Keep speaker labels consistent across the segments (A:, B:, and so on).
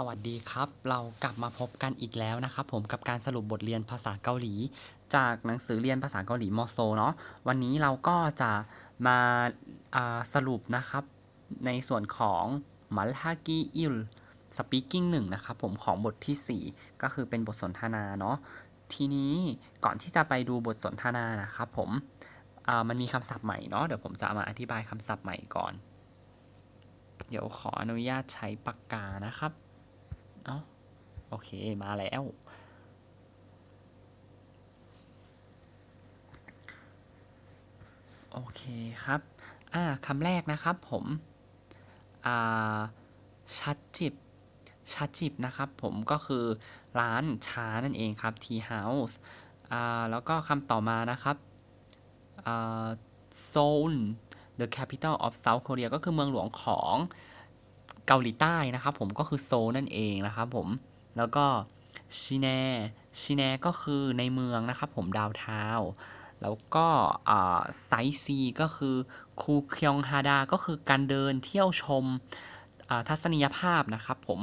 A: สวัสดีครับ เรากลับมาพบกันอีกแล้วนะครับผมกับการสรุปบทเรียนภาษาเกาหลี จากหนังสือเรียนภาษาเกาหลีมอโซเนาะวันนี้เราก็จะมาาสรุปนะครับ ในส่วนของมัลฮากีอิลสปีกิ้งหนึ่งนะครับผมของบทที่ 4 ก็คือเป็นบทสนทนาเนาะทีนี้ก่อนที่จะไปดูบทสนทนานะครับผมมันมีคำศัพท์ใหม่เนาะเดี๋ยวผมจะมาอธิบายคำศัพท์ใหม่ก่อน เดี๋ยวขออนุญาตใช้ปากกานะครับ เอ้าโอเคมาแล้ว โอเคครับ อ่าคำแรกนะครับผม อ่าชัดจิบชัดจิบนะครับผมก็คือร้านชานั่นเองครับ tea house อ่าแล้วก็คำต่อมานะครับอ่า Seoul the capital of South Korea ก็คือเมืองหลวงของ เกาหลีใต้นะครับผมก็คือโซนั่นเองนะครับผมแล้วก็ชิแนชิแนก็คือในเมืองนะครับผมดาวเทาวแล้วก็ไซซีก็คือคูเคียงฮาดาก็คือการเดินเที่ยวชมทัศนียภาพนะครับผม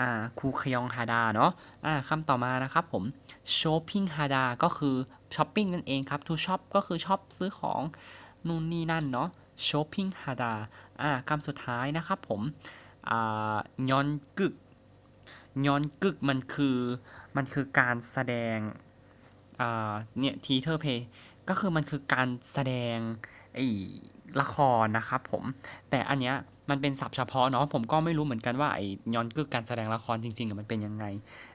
A: อ่าคูคยงฮาดาเนาะอ่าคำต่อมานะครับผมช้อปปิ้งฮาดาก็คือช้อปปิ้งนั่นเองครับ to shop ก็คือช็อปซื้อของนู่นนี่นั่นเนาะ ช้อปปิ้งฮาดาอ่าคำสุดท้ายนะครับผมอ่ายอนกึกยอนกึกมันคือมันคือการแสดงอ่าเนี่ยทีเทอร์เพย์ก็คือมันคือการแสดงไอ้ละครนะครับผมแต่อันเนี้ยมันเป็นศัพท์เฉพาะเนาะผมก็ไม่รู้เหมือนกันว่าไอ้ยอนกึกการแสดงละครจริงๆมันเป็นยังไง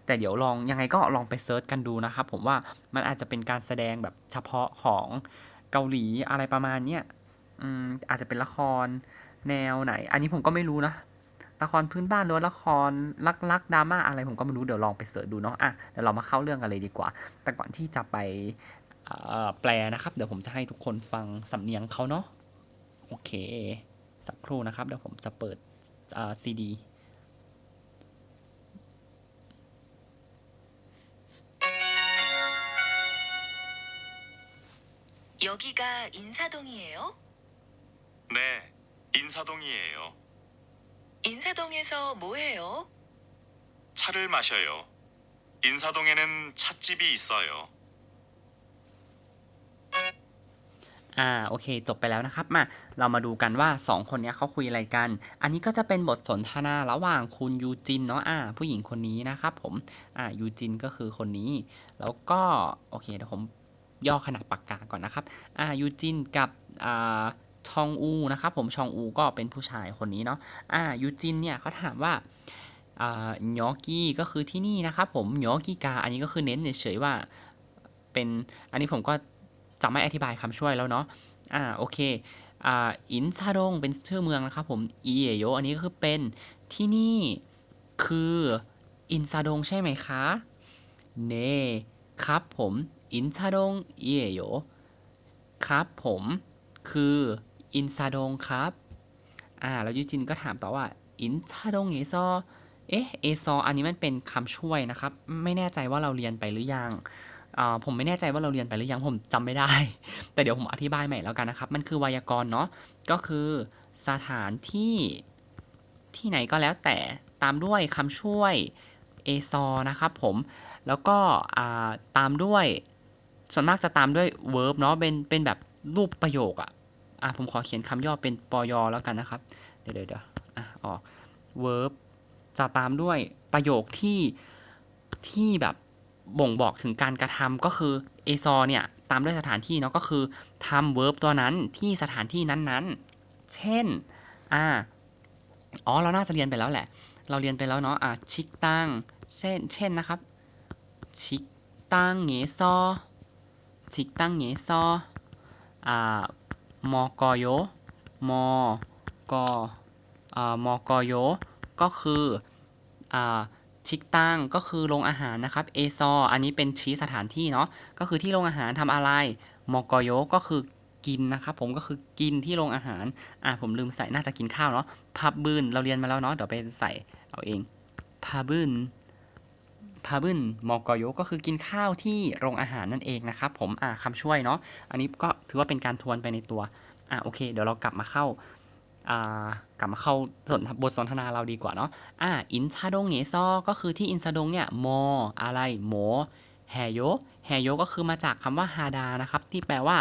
A: แต่เดี๋ยวลองยังไงก็ลองไปเซิร์ชกันดูนะครับผมว่ามันอาจจะเป็นการแสดงแบบเฉพาะของเกาหลีอะไรประมาณเนี้ย อืมอาจจะเป็นละครแนวไหน อันนี้ผมก็ไม่รู้นะ ละครพื้นบ้านหรือว่าละครรักรักดราม่าอะไรผมก็ไม่รู้เดี๋ยวลองไปเสิร์ชดูเนาะอ่ะเดี๋ยวเรามาเข้าเรื่องกันเลยดีกว่า แต่ก่อนที่จะไปเอ่อแปลนะครับ เดี๋ยวผมจะให้ทุกคนฟังสำเนียงเขาเนาะโอเค สักครู่นะครับ เดี๋ยวผมจะเปิดซีดี
B: 여기가 인사동이에요?
C: 네, 인사동이에요.
B: 인사동에서 뭐 해요?
C: 차를 마셔요. 인사동에는 찻집이 있어요.
A: อ่าโอเค จบไปแล้วนะครับมาเรามาดูกันว่า 2 คนเนี้ยเขาคุยอะไรกัน อันนี้ก็จะเป็นบทสนทนาระหว่างคุณยูจินเนาะอ่าผู้หญิงคนนี้นะครับผมอ่ายูจินก็คือคนนี้ แล้วก็โอเคเดี๋ยวผมย่อขนาดปากกาก่อนนะครับอ่ายูจินกับอ่า ชองอูนะครับผมชองอูก็เป็นผู้ชายคนนี้เนาะอ่ายูจินเนี่ยเขาถามว่าอ่าญอกี้ก็คือที่นี่นะครับผมญอกี้กา อันนี้ก็คือเน้นเฉยๆว่าเป็นอันนี้ผมก็จะไม่อธิบายคำช่วยแล้วเนาะอ่าโอเคอ่าอินซาดงเป็นชื่อเมืองนะครับผมอีเอโยอันนี้ก็คือเป็นที่นี่คืออินซาดงใช่ไหมคะเน่ครับผมอินซาดงอีเอโยครับผมคือ อินซาดงครับ อ่า แล้วยูจินก็ถามต่อว่า อินซาดงเอซอ เอ๊ะ เอซอ อันนี้มันเป็นคำช่วยนะครับ ไม่แน่ใจว่าเราเรียนไปหรือยังอ่าผมไม่แน่ใจว่าเราเรียนไปหรือยังผมจำไม่ได้ แต่เดี๋ยวผมอธิบายใหม่แล้วกันนะครับ มันคือไวยากรณ์เนาะ ก็คือสถานที่ที่ไหนก็แล้วแต่ตามด้วยคำช่วยเอซอนะครับผม แล้วก็อ่าตามด้วยส่วนมากจะตามด้วย verb เนาะเป็นเป็นแบบรูปประโยคอะ อะผมขอเขียนคำย่อเป็นปอยแล้วกันนะครับเดี๋ยวเดี๋ยวเดี๋ยวอะออก verb จะตามด้วยประโยคที่ที่แบบบ่งบอกถึงการกระทำก็คือเอซอเนี่ยตามด้วยสถานที่เนาะก็คือทำ verb ตัวนั้นที่สถานที่นั้นๆ เช่นอ่าอ๋อเราน่าจะเรียนไปแล้วแหละ เราเรียนไปแล้วเนาะอ่าชิกตังเช่นเช่นนะครับชิกตังเงซอชิกตังเงซออ่า มอกโยมอกมอกโยก็คือชิกตังก็คือโรงอาหารนะครับเอซออันนี้เป็นชี้สถานที่เนาะก็คือที่โรงอาหารทำอะไรมอกโยก็คือกินนะครับผมก็คือกินที่โรงอาหารอ่าผมลืมใส่น่าจะกินข้าวเนาะพับบืนเราเรียนมาแล้วเนาะเดี๋ยวไปใส่เอาเองพาบืน พาบืนมอกโยก็คือกินข้าวที่โรงอาหารนั่นเองนะครับผมอ่าคำช่วยเนาะอันนี้ก็ถือว่าเป็นการทวนไปในตัวอ่าโอเค เดี๋ยวเรากลับมาเข้าอ่ากลับมาเข้าสนบทสนทนาเราดีกว่าเนาะอ่าอินซาดงเงซอก็คือที่อินซาดงเนี่ยมออะไรโมแฮโยแฮโยก็คือมาจากคำว่าฮาดานะครับที่แปลว่า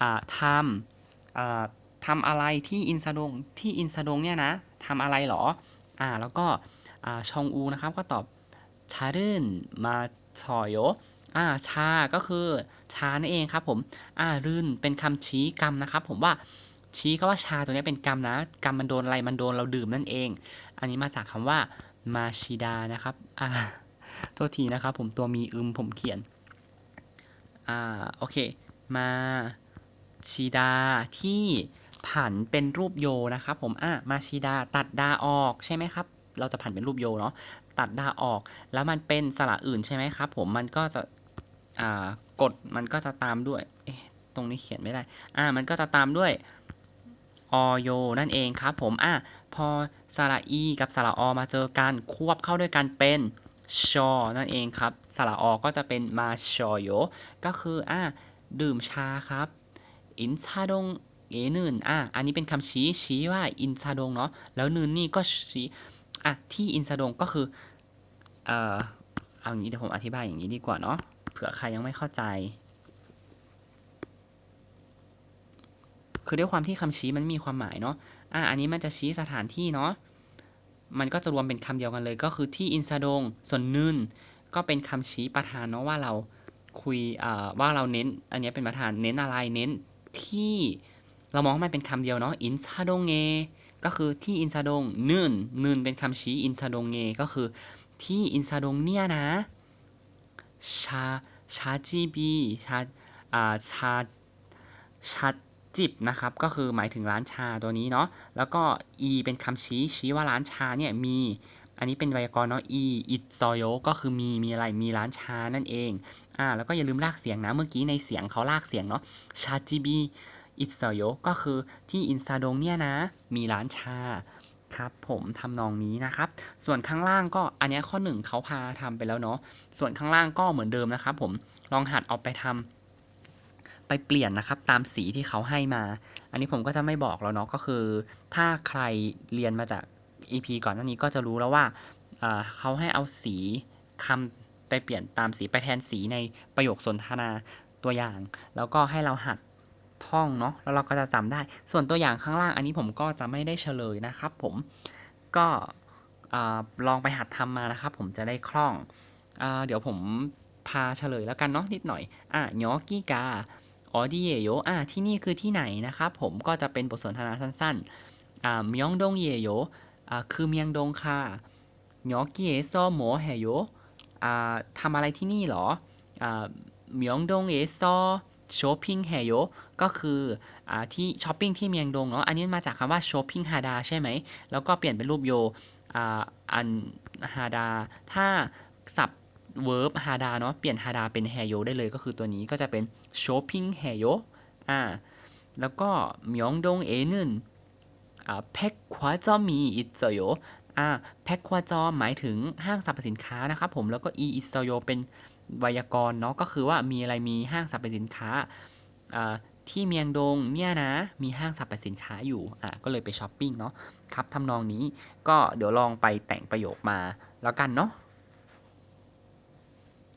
A: อ่าทำอ่าทำอะไรที่อินซาดงที่อินซาดงเนี่ยนะทำอะไรหรออ่าแล้วก็อ่าชองอูนะครับก็ตอบ ชารื่นมาชอยโยอ่าชา ก็คือชานั่นเองครับผม อ่ารื่นเป็นคำชี้กรรมนะครับ ผมว่าชี้ก็ว่าชาตัวนี้เป็นกรรมนะ กรรมมันโดนอะไรมันโดนเราดื่มนั่นเอง อันนี้มาจากคำว่ามาชิดานะครับอ่าโทษทีนะครับ ผมตัวมีอึมผมเขียนอ่าโอเค มาชิดาที่ผันเป็นรูปโยนะครับ ผมอะมาชิดาตัดดาออกใช่ไหมครับ เราจะผันเป็นรูปโยเนาะตัดดาออก แล้วมันเป็นสระอื่นใช่ไหมครับ ผมมันก็จะอ่ากดมันก็จะตามด้วยเอ๊ะตรงนี้เขียนไม่ได้อ่ามันก็จะตามด้วยอโยนั่นเองครับผมอะพอสระอีกับสระอมาเจอกันควบเข้าด้วยกันเป็นชอ นั่นเองครับ สระอก็จะเป็นมาชอโย ก็คืออะดื่มชาครับ อินซาดงเอนึนอะอันนี้เป็นคำชี้ชี้ว่าอินซาดงเนาะ แล้วนึนนี่ก็ชี้ อะที่อินซาดงก็คือเอ่อเอาอย่างนี้เดี๋ยวผมอธิบายอย่างนี้ดีกว่าเนาะเผื่อใครยังไม่เข้าใจ คือด้วยความที่คำชี้มันมีความหมายเนาะอะอันนี้มันจะชี้สถานที่เนาะมันก็จะรวมเป็นคำเดียวกันเลย ก็คือที่อินซาดงส่วนนึนก็เป็นคำชี้ประธานเนาะว่าเราคุยอ่าว่าเราเน้น อันนี้เป็นประธานเน้นอะไรเน้นที่เรามองว่ามันเป็นคำเดียวเนาะอินซาดงเง ก็คือที่อินซาดงนึนนึนเป็นคำชี้อินซาดงเงก็คือ ที่อินซาดงเนี่ยนะชาชาจีบีชาอ่าชาชาจิบนะครับก็คือหมายถึงร้านชาตัวนี้เนาะแล้วก็ e เป็นคำชี้ชี้ว่าร้านชาเนี่ยมีอันนี้เป็นไวยากรณ์เนาะ e อิตซโยก็คือมีมีอะไรมีร้านชานั่นเองอ่าแล้วก็อย่าลืมลากเสียงนะเมื่อกี้ในเสียงเขาลากเสียงเนาะชาจิบี อิตซโยก็คือที่อินซาดงเนี่ยนะ มีร้านชาครับผมทำนองนี้นะครับ ส่วนข้างล่างก็อันนี้ข้อหนึ่งเขาพาทำไปแล้วเนาะส่วนข้างล่างก็เหมือนเดิมนะครับผมลองหัดเอาไปทำไปเปลี่ยนนะครับ ตามสีที่เขาให้มา อันนี้ผมก็จะไม่บอกแล้วเนาะก็คือ ถ้าใครเรียนมาจาก EP ก่อนหน้านี้ก็จะรู้แล้วว่าเอ่อเขาให้เอาสีคำไปเปลี่ยนตามสีไปแทนสีในประโยคสนทนาตัวอย่าง แล้วก็ให้เราหัด ท่องเนาะแล้วเราก็จะจำได้ ส่วนตัวอย่างข้างล่างอันนี้ผมก็จะไม่ได้เฉลยนะครับ ผมก็ลองไปหัดทำมานะครับ ผมจะได้คล่องเอเดี๋ยวผมพาเฉลยแล้วกันเนาะนิดหน่อยอะยอกิกาออดีเยโยอ่าที่นี่คือที่ไหนนะครับผมก็จะเป็นบทสนทนาสั้นๆอ่าเมียงดงเยโยอ่าคือเมียงดงค่ะยอกิเอซอโมเฮโยอ่าทำอะไรที่นี่เหรออ่าเมียงดงเอโซ ช้อปปิ้งเฮโยก็คืออที่ช้อปปิ้งที่เมียงดงเนาะอันนี้มาจากคำว่าช้อปปิ้งฮาดาใช่ไหม แล้วก็เปลี่ยนเป็นรูปโยอันฮาดา ถ้าศัพท์ verb ฮาดาเนาะเปลี่ยนฮาดาเป็นแฮโยได้เลยก็คือตัวนี้ก็จะเป็น shopping 해요อ่าแล้วก็มียงดงเอนึนอ่าแพ็คควาจอมีอิโซโยอ่าแพ็คควาจอหมายถึงห้างสรรพสินค้านะครับผมแล้วก็อีอิโซโยเป็น ไวยากรณ์เนาะก็คือว่ามีอะไรมีห้างสรรพสินค้าที่เมียงดงเนี่ยนะมีห้างสรรพสินค้าอยู่อะก็เลยไปช้อปปิ้งเนาะครับทำนองนี้ก็เดี๋ยวลองไปแต่งประโยคมาแล้วกันเนาะ